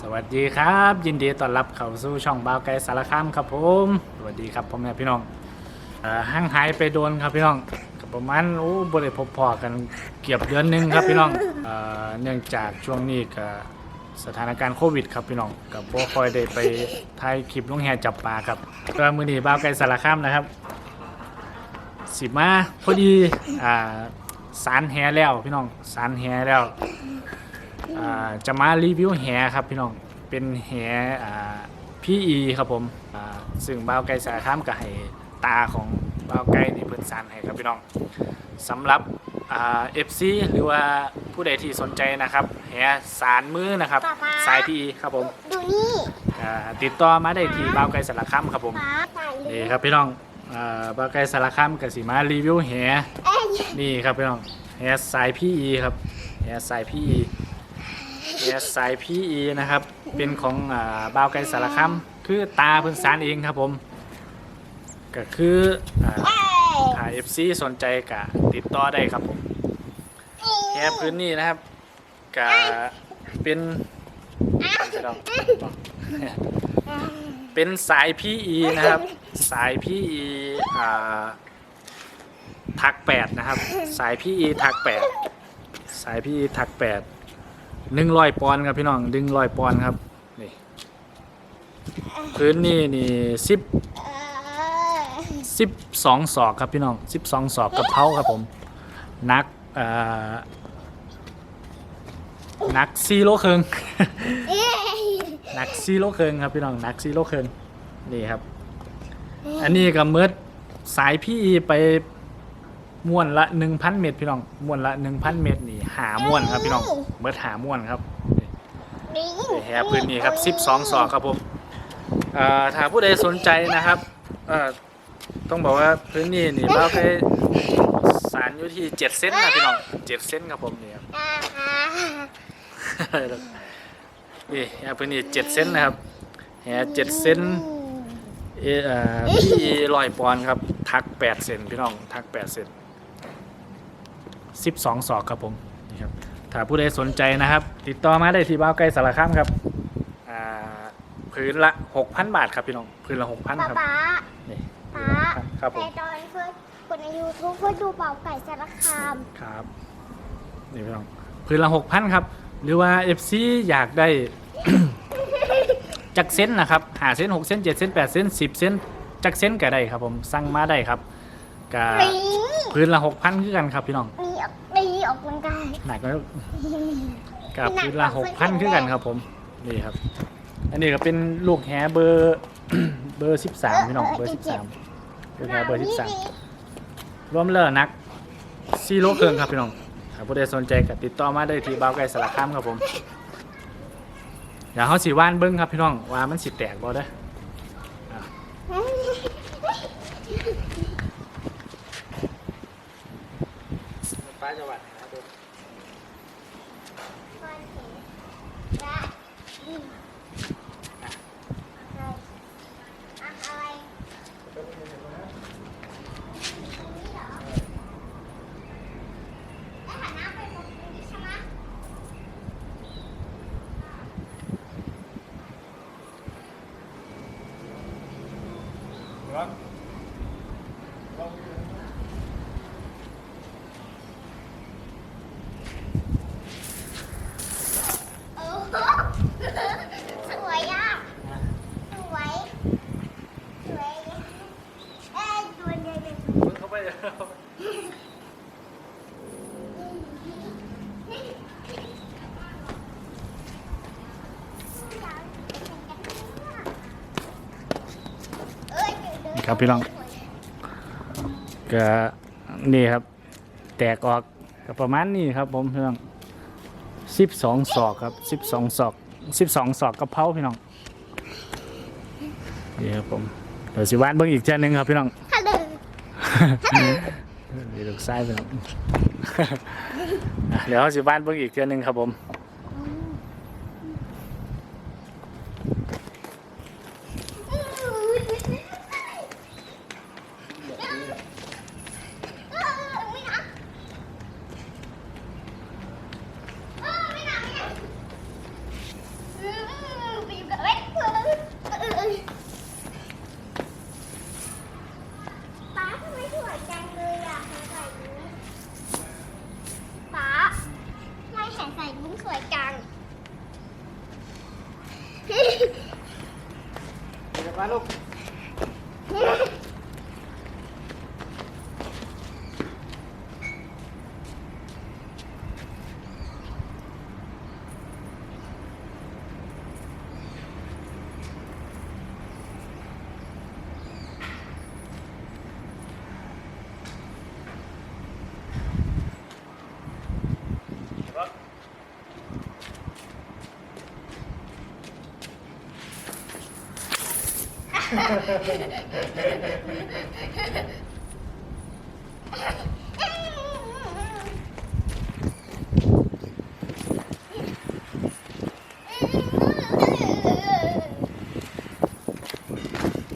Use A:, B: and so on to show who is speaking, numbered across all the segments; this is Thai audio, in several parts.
A: สวัสดีครับ ยินดีต้อนรับเข้าสู่ช่องบ่าวไก่สารคามครับผมสวัสดีครับพ่อแม่พี่น้องเอ่อห่างหายไปโดนครับพี่น้องก็ประมาณโอ้บริพบพอกันเกือบเดือนหนึงครับพี่น้องเอ่อเนื่องจากช่วงนี้ก็สถานการณ์โควิดครับพี่น้องกับบ่คอยได้ไปถ่ายคลิปลุงแห่จับปลาครับก็มือนีบ่าวไก่สารคามนะครับ สิมาพอดีอ่าสารแหแล้วพี่น้องสารแหแล้ว อ่าจะมารีวิวแหครับพี่น้องเป็นแหอ่าพี่อีครับผมอ่าซึ่งบ่าวไก่สารคามกับให้ตาของบ่าวไก่นี่เพิ่นสานให้ครับพี่น้องสำหรับอ่า FC หรือว่าผู้ใดที่สนใจนะครับแหสารมือนะครับ
B: ป๊าป๊า
A: สายพี่อีครับผม
B: ดูนี่
A: อ่าติดต่อมาได้ที่บ่าวไก่สารคามครับผม
B: ฟ้าใส่เล
A: นี่
B: ย
A: ครับพี่น้องอ่าบ่าวไก่สารคามกับสิมารีวิวแห
B: เอ้ย
A: นี่ครับพี่น้องแฮร์สายพี่อีครับแฮร์สายพี่อี แสายพีอีนะครับ เป็นของอ่าบ่าวไก่สารคามคือตาเพิ่นสารเองครับผม ก็คืออ่า
B: เอ้ย
A: ถ้า FC สนใจก็ติดต่อได้ครับผมแฮร์พื้นนี่นะครับก็เป็นเป็นสายพีอีนะครับ สายพีอีอ่าทักแปดนะครับ สายพีอีทักแปดสายพีอีทักแปด หนึ่งร้อยปอนด์ครับพี่น้องดึงร้อยปอนด์ครับนี่พื้นนี่นี่สิบสิบสองศอกครับพี่น้องสิบสองศอกกับเท้าครับผมนักเอ่อนักซีโลเคิงนักซีโลเคิงครับพี่น้องนักซีโลเคิงนี่ครับ อันนี้ก็เมิดสายพี่ไปม้วนละหนึ่งพันเมตรพี่น้องม้วนละหนึ่งพันเมตรนี่ หาม้วนครับพี่น้องเมิดหาม้วนครับ
B: นี่
A: นี่แฮพื้นนี่ครับสิบสองศอกครับผมเอ่อถ้าผู้ใดสนใจนะครับเอ่อต้องบอกว่าพื้นนี่นี่เราไปสารอยู่ที่เจ็ดเซนนะพี่น้องเจ็ดเซนครับผมนี่ครับ
B: อ่าฮะ
A: นี่แฮพื้นนี่เจ็ดเซนนะครับแฮเจ็ดเซนเออเอ่อพี่ลอยปอนด์ครับทักแปดเซนพี่น้องทักแปดเซนสิบสองศอกครับผม นี่ครับถ้าผู้ใดสนใจนะครับ ติดต่อมาได้ที่บ้าวไก่สารคามครับอ่าพื้นละหกพันบาทครับพี่น้องพื้นละหกพัน
B: ป๊า
A: ครับ
B: ป๊า
A: นี่
B: ป๊า
A: ครับผม
B: แต่ตอนเพื่อนคนในยูทูบเพื่อดูเป่าไก่สารคาม
A: ครับนี่พี่น้องพื้นละหกพันครับ หรือว่า FC อยากได้ จักเส้นนะครับหาเส้นหกเส้นเจ็ดเส้นแปดเส้นสิบเส้นจักเส้นก็ได้ครับผมสั่งมาได้ครับก็
B: นี่
A: พื้นละหกพันคือกันครับพี่น้อง
B: นี่ ออกนี่ออกกำลังกาย
A: หนักก็กับพื้นละหกพันคือกันครับ ผมนี่ครับ อันนี้ก็เป็นลูกแฮเบอร์เบอร์สิบสามพี่น้องเบอร์สิบสามลูกแฮเบอร์สิบสามรวมเลิศนักซีโร่เครื่องครับพี่น้องถ้าผู้ใดสนใจก็ติดต่อมาได้ที่บ้าวไก่สารคามครับผมเดี๋ยวเขาสีว่านเบิ้งครับพี่น้องว่ามันสิแตกบ่ได้อป้าจังหวัด ครับผม
B: อะไรแล้วหันหน้าไปตรงนี้ใช่ไหม โอ้โหสวยอะ สวย สวยเอ้ยตัวใหญ่เลย
A: เข้าไป นี่ ครับพี่น้องก็นี่ครับ แตกออกก็ประมาณนี้ครับ ผมพี่น้องสิบสองศอกครับสิบสองศอกสิบสองศอกกระเพราพี่น้องนี่ครับผมเดี๋ยวสิวานเบิ่งอีกเช่นนึงครับพี่น้อง
B: ฮัลโหล
A: เดี๋ยวลูกไส้ไปหน่อยอะเดี๋ยวเขาสิบ้านเบิ่งอีกเทื่อนึงครับผม มา คร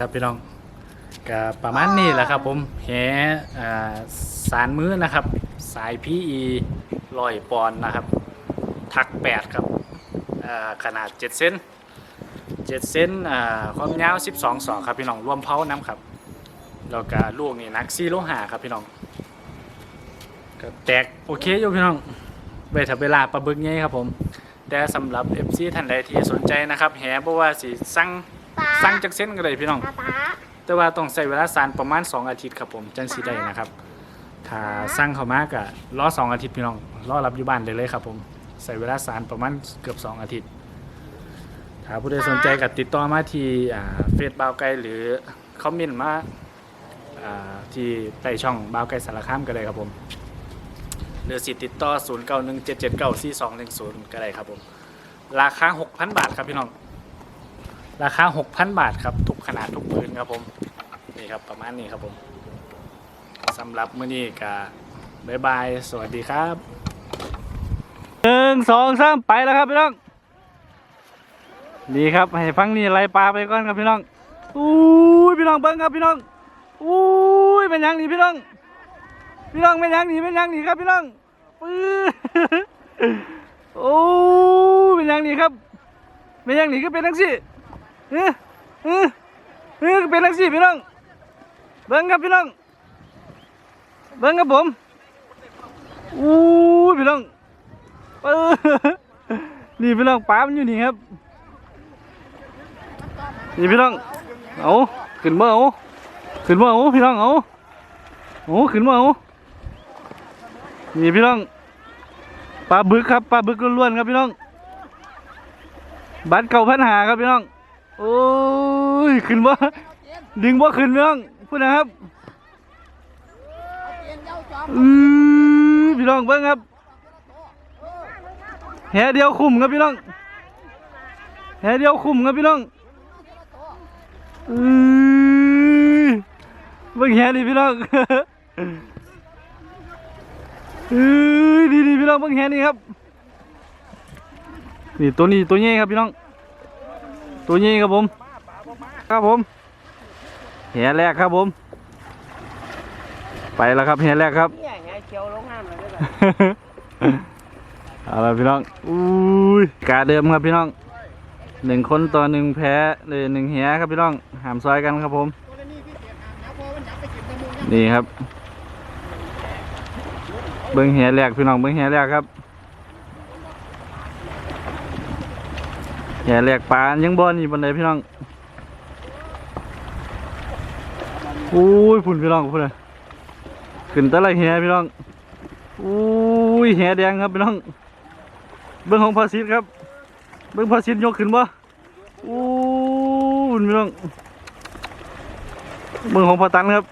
A: ับพี่น้องก็ประมาณนี้แหละครับผมแหสารมือนะครับ สายพีอีลอยปอนนะครับ ทักแปดครับอ่าขนาด7เซน 7 เซนอ่าความยาว 12ศอกครับพี่น้องรวมเผาน้ำครับแล้วก็ลูกนี่หนัก4โลหะครับพี่น้องก็แตกโอเคอยู่พี่น้องเวทเวลาปลาบึกไงครับผม แต่สำหรับ FC ท่านใดที่สนใจนะครับแหบ่ว่าสิสั่ง
B: ป๊า
A: สั่งจากเส้นก็ได้พี่น้อง
B: ป๊าป๊า
A: แต่ว่าต้องใช้เวลาสานประมาณ 2 อาทิตย์ครับผมจังสิได้นะครับ ถ้าสั่งเข้ามาก็รอ2 อาทิตย์พี่น้องรอรับอยู่บ้านได้เลยครับผมใช้เวลาสานประมาณเกือบ 2 อาทิตย์ ถ้าผู้ใดสนใจก็ติดต่อมาที่เฟซบ่าวไก่หรือคอมเมนต์มาอ่าที่ใต้ช่องบ่าวไก่สารคามก็ได้ครับผมหรือสิติดต่อ 0917794210 ก็ได้ครับผม ราคา 6,000 บาทครับพี่น้อง ราคา 6,000 บาทครับ ทุกขนาดทุกพื้นครับผม นี่ครับประมาณนี้ครับผมสำหรับมื้อนี้ก็บ๊ายบาย สวัสดีครับ หนึ่งสองสามไปแล้วครับพี่น้อง ดีครับให้ฟังนี่ไล่ปลาไปก่อนครับพี่น้องอุ้ยพี่น้องเบิ้งครับพี่น้องอุ้ยเป็นยังนี่พี่น้อง พี่น้องเป็นยังนี่เป็นยังนี่ครับพี่น้องปื้อโอ้เป็นยังนี่ครับเป็นยังนี่ก็เป็นทั้งสี่เออเออเออเป็นลังสิพี่น้องเบิ้งครับพี่น้องเบิ้งครับผมอู้ยพี่น้องเออนี่พี่น้องปลามันอยู่นี่ครับ นี่พี่น้อง เอาขึ้นมาเอาขึ้นมาเอาพี่น้องเอาเอาขึ้นมาเอานี่พี่น้อง ปลาบึกครับปลาบึกล้วนๆครับพี่น้อง บัตรเก่าพันหาครับพี่น้อง โอ้ยขึ้นบ่ดึงบ่ขึ้นพี่น้องพูดนะครับอือพี่น้องเบิ่งครับแหเดียวคุ้มครับพี่น้องแหเดียวคุ้มครับพี่น้อง อือเบิ่งแหนี่พี่น้องอือดีดีพี่น้องบึงแหนี่ครับ นี่ตัวนี้ตัวนี้ครับพี่น้อง ตัวนี้ครับผม ครับผมแหแรกครับผม ไปแล้วครับแหแรกครับ
C: เนี่ยไงเขียวลงน้ำเลยด้วย
A: เอาละพี่น้องอุ้ยกาเดิมครับพี่น้อง หนึ่งคนต่อหนึ่งแพ้เลยหนึ่งแหครับพี่น้องหามซอยกันครับผม นี่ครับ เบิ้งแหแรกพี่น้องเบิ้งแหแรกครับแหแรกปลายังบ่อนี่บนไดพี่น้องอุ้ยพุ่นพี่น้องพุ่นเลยขึ้นตะไรแหพี่น้องอุ้ยแหแดงครับพี่น้อง เบิ้งของพาสิทครับ เบิ้งพาสิทยกขึ้นบ่อู้พุ่นพี่น้องเบิ้งของพอตันครับ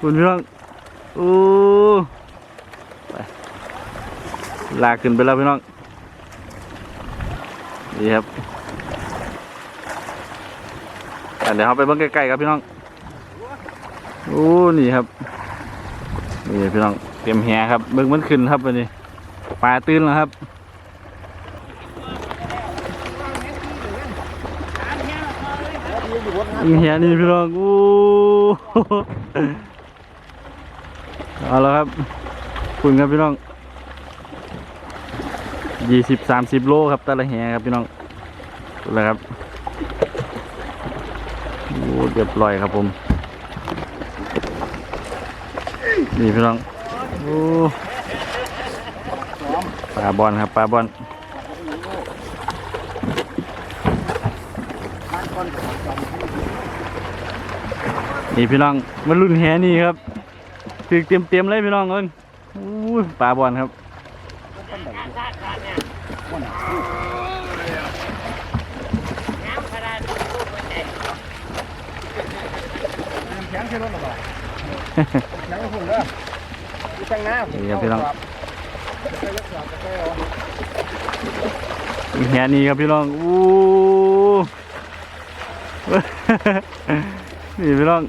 A: คุณพี่น้องโอ้ไปลากขึ้นไปแล้วพี่น้องนี่ครับเดี๋ยวเราไปเบิ้งใกล้ๆครับพี่น้องโอ้นี่ครับนี่พี่น้องเตรียมแหครับเบิ้งมันขึ้นครับวันนี้ปลาตื้นแล้วครับ ยิงเหียนี่พี่น้องโอ้เอาล้วครับคุณครับพี่น้องยี่สิบสามสิบโลครับแต่ละแหครับพี่น้องดูแล้วครับโอ้เรียบร้อยครับผมนี่พี่น้องโอ้ปลาบอลครับปลาบอล นี่พี่น้องมันรุ่นแหนี่ครับถือเตรียมเตรียมเลยพี่น้องเอิ้นปลาบอลครับ
C: แข็งขึ้นรถหรอเปล่าแข็งหุ่นเลยตั้งหน้า
A: นี่ครับพี่น้องแหนี่ครับพี่น้องอู้ นี่พี่น้อง